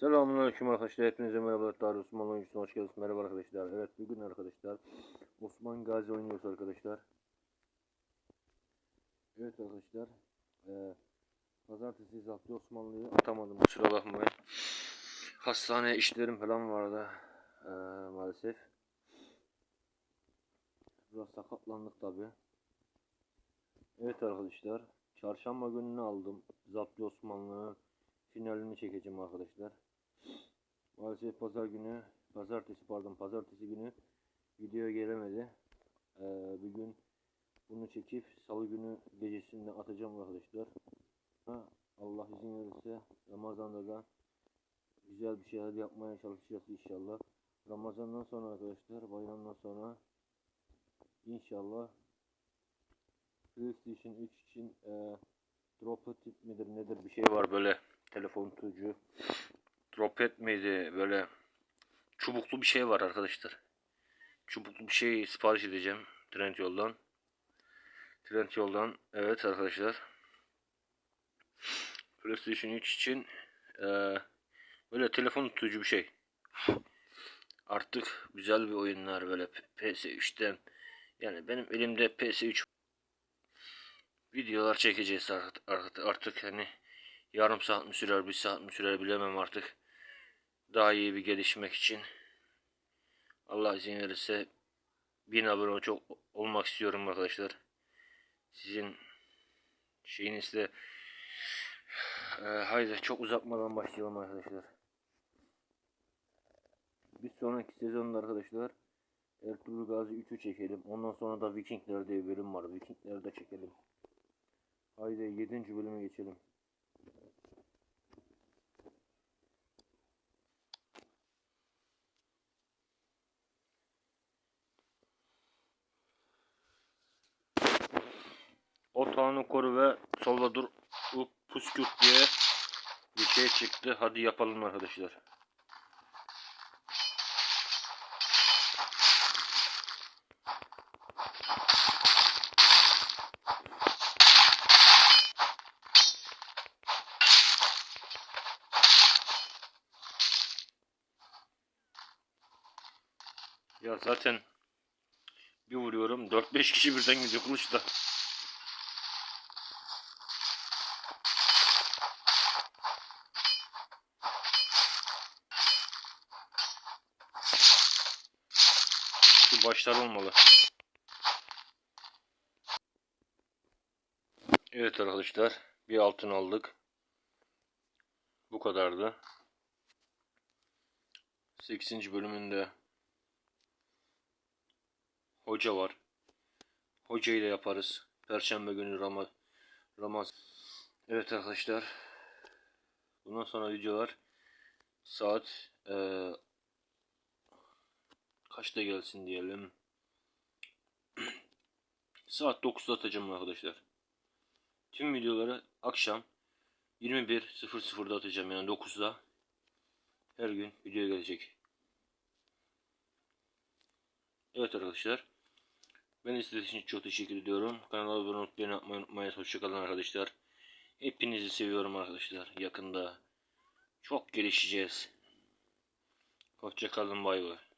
Selamünaleyküm arkadaşlar. Hepinize merhabalar. Tarih Osman oyuncusuna hoş geldiniz. Merhaba arkadaşlar. Evet bugün arkadaşlar Osman Gazi oynuyoruz arkadaşlar. Evet arkadaşlar. Ee, Pazartesi Zapti Osmanlı'yı atamadım. Kusura bakmayın. Hastane işlerim falan vardı. Ee, maalesef. Biraz sakatlandık tabi. Evet arkadaşlar. Çarşamba gününü aldım. Zapti Osmanlı'nın finalini çekeceğim arkadaşlar. Maalesef pazar günü, pazartesi pardon pazartesi günü video gelemedi. Ee, bir gün bunu çekip salı günü gecesinde atacağım arkadaşlar. Allah izin verirse Ramazan'da da güzel bir şeyler yapmaya çalışacağız inşallah. Ramazan'dan sonra arkadaşlar, bayramdan sonra inşallah PlayStation 3 için e, drop tip midir nedir bir şey var böyle telefon tutucu dropet miydi böyle çubuklu bir şey var arkadaşlar. Çubuklu bir şey sipariş edeceğim Trendyol'dan. Trendyol'dan evet arkadaşlar. PlayStation 3 için eee, böyle telefon tutucu bir şey. Artık güzel bir oyunlar böyle PS3'ten yani benim elimde PS3 videolar çekeceğiz artık, artık hani yarım saat mi sürer bir saat mi sürer bilemem artık daha iyi bir gelişmek için. Allah izin verirse bin abone çok olmak istiyorum arkadaşlar. Sizin şeyinizle e, haydi çok uzatmadan başlayalım arkadaşlar. Bir sonraki sezonda arkadaşlar Ertuğrul Gazi 3'ü çekelim. Ondan sonra da Vikingler diye bölüm var. Vikingleri de çekelim. Haydi 7. bölüme geçelim Otağını koru ve Salvador Puskut diye bir şey çıktı. Hadi yapalım arkadaşlar. Ya zaten bir vuruyorum 4-5 kişi birden gidiyor kılıçla. Başlar olmalı. Evet arkadaşlar bir altın aldık. Bu kadardı. 8. bölümünde hoca var. Hoca ile yaparız. Perşembe günü Ramaz Ramaz. Evet arkadaşlar. Bundan sonra videolar saat kaçta gelsin diyelim. Saat 9'da atacağım arkadaşlar. Tüm videoları akşam 21.00'da atacağım yani 9'da. Her gün video gelecek. Evet arkadaşlar. Ben izlediğiniz için çok teşekkür ediyorum. Kanala abone olup beğeni atmayı unutmayın. Hoşçakalın arkadaşlar. Hepinizi seviyorum arkadaşlar. Yakında çok gelişeceğiz. Hoşçakalın bay bay.